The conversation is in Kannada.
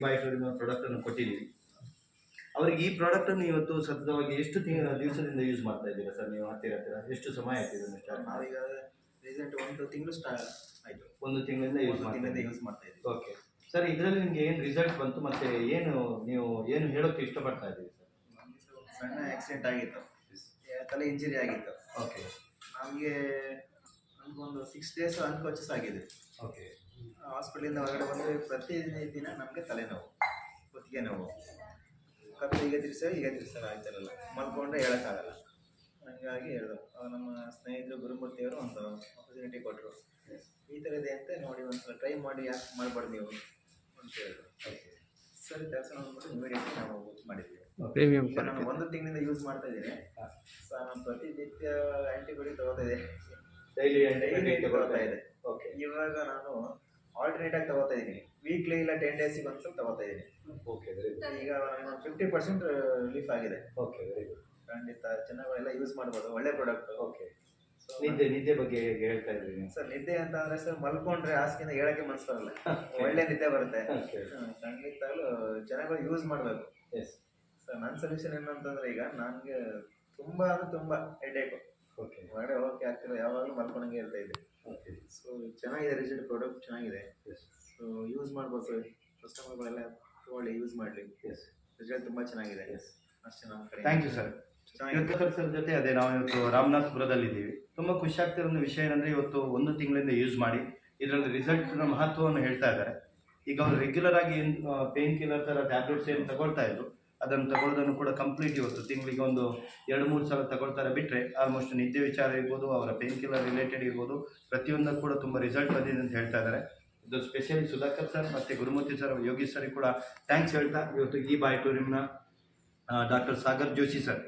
ಬಾಯಿಟೋರಿನ ಪ್ರಾಡಕ್ಟ್ ಅನ್ನು ಕೊಟ್ಟಿದ್ದೀವಿ ಅವರಿಗೆ ಈ ಪ್ರಾಡಕ್ಟನ್ನು ಇವತ್ತು ಸತತವಾಗಿ ಎಷ್ಟು ತಿಂಗಳ ದಿವಸದಿಂದ ಯೂಸ್ ಮಾಡ್ತಾ ಇದ್ದೀರಾ ಸರ್ ನೀವು ಹತ್ತಿರ ಹತ್ತಿರ? ಎಷ್ಟು ಸಮಯ ಆಯ್ತು ಇದನ್ನು ಸ್ಟಾರ್ಟ್ ಮಾಡಿ ನಾವೀಗ ರೀಸೆಂಟ್ ಒಂದು ತಿಂಗಳು ಸ್ಟಾರ್ಟ್ ಆಯಿತು. ಒಂದು ತಿಂಗಳಿಂದ ಯೂಸ್ ಒಂದು ಮಾಡ್ತಾ ತಿಂಗಳಿಂದ ಇದ್ದೀವಿ ಯೂಸ್ ಮಾಡ್ತಾ ಇದ್ದೀವಿ. ಓಕೆ ಸರ್ ಇದರಲ್ಲಿ ನಿಮಗೆ ಏನು ರಿಸಲ್ಟ್ ಬಂತು? ಮತ್ತೆ ಏನು ನೀವು ಏನು ಹೇಳೋಕ್ಕೆ ಇಷ್ಟಪಡ್ತಾ ಇದ್ದೀವಿ ಸರ್? ಸಣ್ಣ ಆಕ್ಸಿಡೆಂಟ್ ಆಗಿತ್ತು. ತಲೆ ಇಂಜುರಿ ಆಗಿತ್ತು. ಓಕೆ ನಮಗೆ ನಮಗೊಂದು ಸಿಕ್ಸ್ ಡೇಸ್ ಅನ್ಕಾನ್ಶಿಯಸ್ ಆಗಿದೆ. ಓಕೆ ಹಾಸ್ಪಿಟಲಿಂದ ಹೊರಗಡೆ ಬಂದು ಪ್ರತಿದಿನ ನಮಗೆ ತಲೆನೋವು ಕುತ್ತಿಗೆ ನೋವು. ಕತ್ತು ಈಗ ತಿರ್ಸೋ ಈಗ ತಿರ್ಸೋ ಆಯ್ತಾರಲ್ಲ ಮಲ್ಕೊಂಡ್ರೆ ಹೇಳೋಕ್ಕಾಗಲ್ಲ. ಹಂಗಾಗಿ ಹೇಳಿದ್ರು ನಮ್ಮ ಸ್ನೇಹಿತರು ಗುರುಮೂರ್ತಿಯವರು ಒಂದು ಆಪರ್ಚುನಿಟಿ ಕೊಟ್ಟರು ಈ ಥರ ಇದೆ ಅಂತ ನೋಡಿ ಒಂದ್ಸಲ ಟ್ರೈ ಮಾಡಿ ಯಾಕೆ ಮಾಡಬಾರ್ದು ನೀವು ಅಂತ ಹೇಳಿದ್ರು ಸರಿ ಕೆಲಸ ನೋಡ್ಬಿಟ್ಟು ಇಮಿಡಿಯೇಟ್ಲಿ ನಾವು ಮಾಡಿದ್ವಿ. ಪ್ರೀಮಿಯಂ ಈಗ ನಾನು ಒಂದು ತಿಂಗಳಿಂದ ಯೂಸ್ ಮಾಡ್ತಾ ಇದ್ದೀನಿ. ಸೊ ನಾನು ಪ್ರತಿನಿತ್ಯ ಆ್ಯಂಟಿಬಯೋಟಿಕ್ ತಗೋತಾ ಇದೆ ಡೈಲಿ ಡೈಲಿ ತಗೋತಾ ಇದೆ ಓಕೆ ಇವಾಗ ನಾನು ಆಲ್ಟರ್ನೇಟ್ ಆಗಿ ತಗೋತಾ ಇದ್ದೀನಿ ವೀಕ್ಲಿ ಇಲ್ಲ ಟೆನ್ ಡೇಸಿಗೆ ಒಂದ್ಸಲ ತಗೋತಾ ಇದ್ದೀನಿ ಓಕೆ ವೆರಿ ಗುಡ್ ಈಗ ಫಿಫ್ಟಿ ಪರ್ಸೆಂಟ್ ರಿಲೀಫ್ ಆಗಿದೆ. ಓಕೆ ವೆರಿ ಗುಡ್ ಖಂಡಿತ ಚೆನ್ನಾಗಿ ಎಲ್ಲ ಯೂಸ್ ಮಾಡ್ಬೋದು ಒಳ್ಳೆ ಪ್ರಾಡಕ್ಟ್ ಓಕೆ ನಿದ್ದೆ ನಿದ್ದೆ ಬಗ್ಗೆ ಹೇಗೆ ಹೇಳ್ತಾ ಇದ್ದೀನಿ ಸರ್ ನಿದ್ದೆ ಅಂತ ಅಂದ್ರೆ ಸರ್ ಮಲ್ಕೊಂಡ್ರೆ ಹಾಸಿಗೆಯಿಂದ ಹೇಳಕ್ಕೆ ಮನ್ಸು ಬರಲ್ಲ. ಒಳ್ಳೆ ನಿದ್ದೆ ಬರುತ್ತೆ. ಖಂಡಿತವಾಗ್ಲೂ ಚೆನ್ನಾಗಿ ಯೂಸ್ ಮಾಡಬೇಕು. ಎಸ್ ಸರ್ ನನ್ನ ಸೊಲ್ಯೂಷನ್ ಏನಂತಂದ್ರೆ ಈಗ ನನಗೆ ತುಂಬಾ ಅಂದ್ರೆ ತುಂಬಾ ಹೆಡ್ಏಕು ಓಕೆ ಹೊರಗಡೆ ಓಕೆ ಆಗ್ತಿರೋ ಯಾವಾಗಲೂ ಮಲ್ಕೊಂಡಂಗೆ ಇರ್ತಾ ಇದೆ ಓಕೆ ಸೊ ಚೆನ್ನಾಗಿದೆ ರಿಸಲ್ಟ್ ಪ್ರಾಡಕ್ಟ್ ಚೆನ್ನಾಗಿದೆ. ಎಸ್ ಸೊ ಯೂಸ್ ಮಾಡ್ಬೋದು. ಕಸ್ಟಮರ್ಗಳೆಲ್ಲ ತಗೊಳ್ಳಿ ಯೂಸ್ ಮಾಡಲಿ. ಎಸ್ ರಿಸಲ್ಟ್ ತುಂಬ ಚೆನ್ನಾಗಿದೆ. ಎಸ್ ಅಷ್ಟೇ ನಮ್ಮ ಕಡೆ. ಥ್ಯಾಂಕ್ ಯು ಸರ್ ಸರ್ ಜೊತೆ ಅದೇ ನಾವು ಇವತ್ತು ರಾಮನಾಥ್ಪುರದಲ್ಲಿ ಇದ್ದೀವಿ ತುಂಬ ಖುಷಿ ಆಗ್ತಿರೋ ಒಂದು ವಿಷಯ ಏನಂದರೆ ಇವತ್ತು ಒಂದು ತಿಂಗಳಿಂದ ಯೂಸ್ ಮಾಡಿ ಇದರಲ್ಲಿ ರಿಸಲ್ಟ್ನ ಮಹತ್ವವನ್ನು ಹೇಳ್ತಾ ಇದ್ದಾರೆ. ಈಗ ಅವರು ರೆಗ್ಯುಲರ್ ಆಗಿ ಏನು ಪೇನ್ ಕಿಲ್ಲರ್ ಥರ ಟ್ಯಾಬ್ಲೆಟ್ಸ್ ಏನು ತಗೊಳ್ತಾ ಇದ್ರು ಅದನ್ನು ತಗೊಳ್ಳೋದನ್ನು ಕೂಡ ಕಂಪ್ಲೀಟ್ ಇವತ್ತು. ತಿಂಗಳಿಗೆ ಒಂದು ಎರಡು, ಮೂರು ಸಲ ತಗೊಳ್ತಾರೆ ಬಿಟ್ಟರೆ ಆಲ್ಮೋಸ್ಟ್ ನಿದ್ದೆ ವಿಚಾರ ಇರ್ಬೋದು, ಅವರ ಪೇನ್ ಕಿಲ್ಲರ್ ರಿಲೇಟೆಡ್ ಇರ್ಬೋದು, ಪ್ರತಿಯೊಂದಕ್ಕೂ ಕೂಡ ತುಂಬ ರಿಸಲ್ಟ್ ಬಂದಿದೆ ಅಂತ ಹೇಳ್ತಾ ಇದ್ದಾರೆ. ಇದು ಸ್ಪೆಷಲಿ ಸುಧಾಕರ್ ಸರ್ ಮತ್ತು ಗುರುಮೂರ್ತಿ ಸರ್ ಯೋಗಿ ಸರ್ ಕೂಡ ಥ್ಯಾಂಕ್ಸ್ ಹೇಳ್ತಾ ಇವತ್ತು ಈ ಬಾಯ್ ಟೂರಿಮ್ನ ಡಾಕ್ಟರ್ ಸಾಗರ್ ಜೋಶಿ ಸರ್